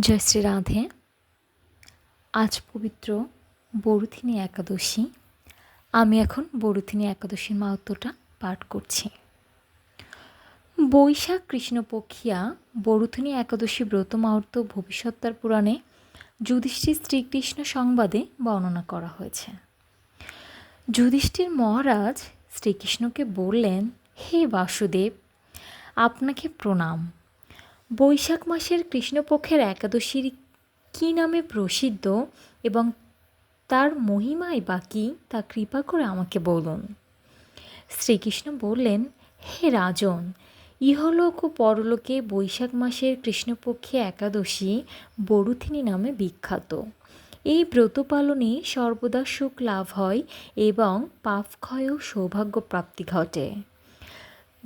জয় শ্রী রাধে। আজ পবিত্র বরুথিনী একাদশী। আমি এখন বরুথিনী একাদশীর মাহাত্ম্যটা পাঠ করছি। বৈশাখ কৃষ্ণপক্ষিয়া বরুথিনী একাদশী ব্রত মাহাত্ম ভবিষ্যত্তার পুরাণে যুধিষ্ঠির শ্রীকৃষ্ণ সংবাদে বর্ণনা করা হয়েছে। যুধিষ্ঠির মহারাজ শ্রীকৃষ্ণকে বললেন, হে বাসুদেব, আপনাকে প্রণাম। বৈশাখ মাসের কৃষ্ণপক্ষের একাদশীর কী নামে প্রসিদ্ধ এবং তার মহিমাই বা কী? তা কৃপা করে আমাকে বলুন। শ্রীকৃষ্ণ বললেন, হে রাজন, ইহলোক ও পরলোকে বৈশাখ মাসের কৃষ্ণপক্ষে একাদশী বরুথিনী নামে বিখ্যাত। এই ব্রত পালনে সর্বদা সুখ লাভ হয় এবং পাপক্ষয় ও সৌভাগ্য প্রাপ্তি ঘটে।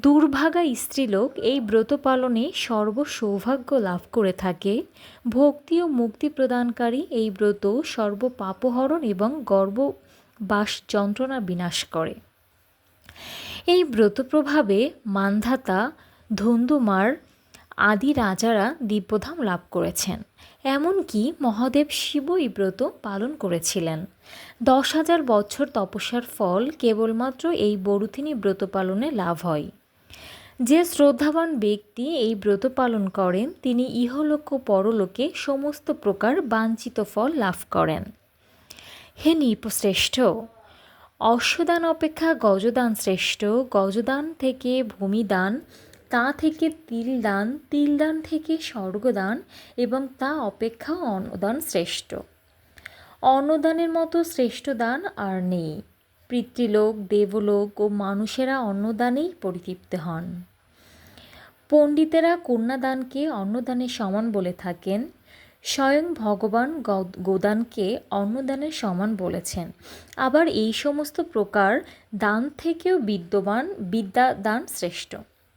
দুর্ভাগা স্ত্রীলোক এই ব্রত পালনে সর্ব সৌভাগ্য লাভ করে থাকে। ভক্তি ও মুক্তি প্রদানকারী এই ব্রত সর্ব পাপহরণ এবং গর্ভবাস যন্ত্রণা বিনাশ করে। এই ব্রত প্রভাবে মান্ধাতা, ধন্দুমার আদি রাজারা দিব্যধাম লাভ করেছেন। এমনকি মহাদেব শিব এই ব্রত পালন করেছিলেন। দশ হাজার বছর তপস্যার ফল কেবলমাত্র এই বরুথিনী ব্রত পালনে লাভ হয়। যে শ্রদ্ধাবান ব্যক্তি এই ব্রত পালন করেন, তিনি ইহলোক ও পরলোকে সমস্ত প্রকার বাঞ্ছিত ফল লাভ করেন। হে নৃপশ্রেষ্ঠ, অশ্বদান অপেক্ষা গজদান শ্রেষ্ঠ। গজদান থেকে ভূমিদান, তা থেকে তিলদান তিলদান থেকে স্বর্গদান এবং তা অপেক্ষা অন্নদান শ্রেষ্ঠ। অন্নদানের মতো শ্রেষ্ঠ দান আর নেই। পিতৃলোক, দেবলোক ও মানুষেরা অন্নদানেই পরিতৃপ্ত হন। পণ্ডিতেরা কন্যাদানকে অন্নদানের সমান বলে থাকেন। স্বয়ং ভগবান গোদানকে অন্নদানের সমান বলেছেন। আবার এই সমস্ত প্রকার দান থেকেও বিদ্যমান বিদ্যাদান শ্রেষ্ঠ।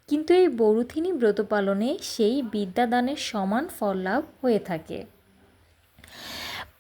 কিন্তু এই বরুথিনী ব্রত পালনে সেই বিদ্যাদানের সমান ফল লাভ হয়ে থাকে।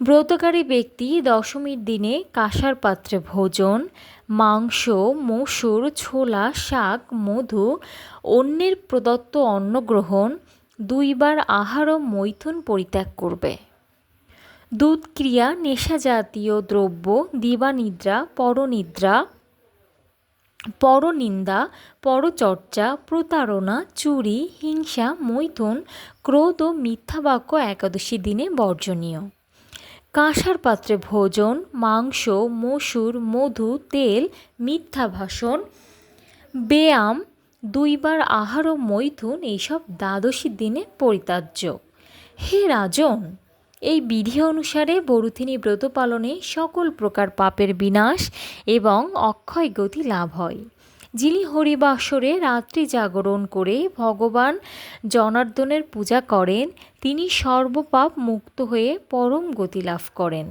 ব্রতকারী ব্যক্তি দশমীর দিনে কাঁসার পাত্রে ভোজন, মাংস, মসুর, ছোলা, শাক, মধু, অন্যের প্রদত্ত অন্ন গ্রহণ, দুইবার আহার ও মৈথুন পরিত্যাগ করবে। দুধ ক্রিয়া নেশা জাতীয় দ্রব্য, দিবানিদ্রা, পরনিদ্রা, পরনিন্দা, পরচর্চা, প্রতারণা, চুরি, হিংসা, মৈথুন, ক্রোধ ও মিথ্যা বাক্য একাদশী দিনে বর্জনীয়। কাঁসার পাত্রে ভোজন, মাংস, মসুর, মধু, তেল, মিথ্যা ভাষণ ব্যায়াম দুইবার আহার ও মৈথুন এইসব দ্বাদশী দিনে পরিতার্য হে রাজন, এই বিধি অনুসারে বরুথিনী ব্রত পালনে সকল প্রকার পাপের বিনাশ এবং অক্ষয় গতি লাভ হয়। যিনি হরিবাসরে রাত্রি জাগরণ করে ভগবান জনার্দনের পূজা করেন, তিনি সর্বপাপ মুক্ত হয়ে পরম গতি লাভ করেন।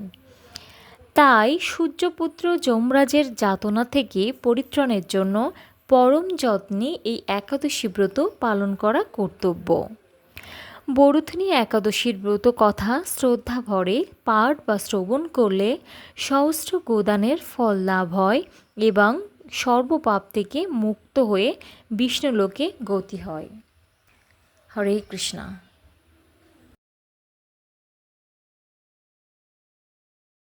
তাই সূর্যপুত্র যমরাজের যাতনা থেকে পরিত্রাণের জন্য পরম যত্নে এই একাদশী ব্রত পালন করা কর্তব্য। বরুথনী একাদশীর ব্রত কথা শ্রদ্ধা ভরে পাঠ বা শ্রবণ করলে সহস্র গোদানের ফল লাভ হয় এবং সর্বপাপ থেকে মুক্ত হয়ে বিষ্ণুলোকে গতি হয়। হরে কৃষ্ণা।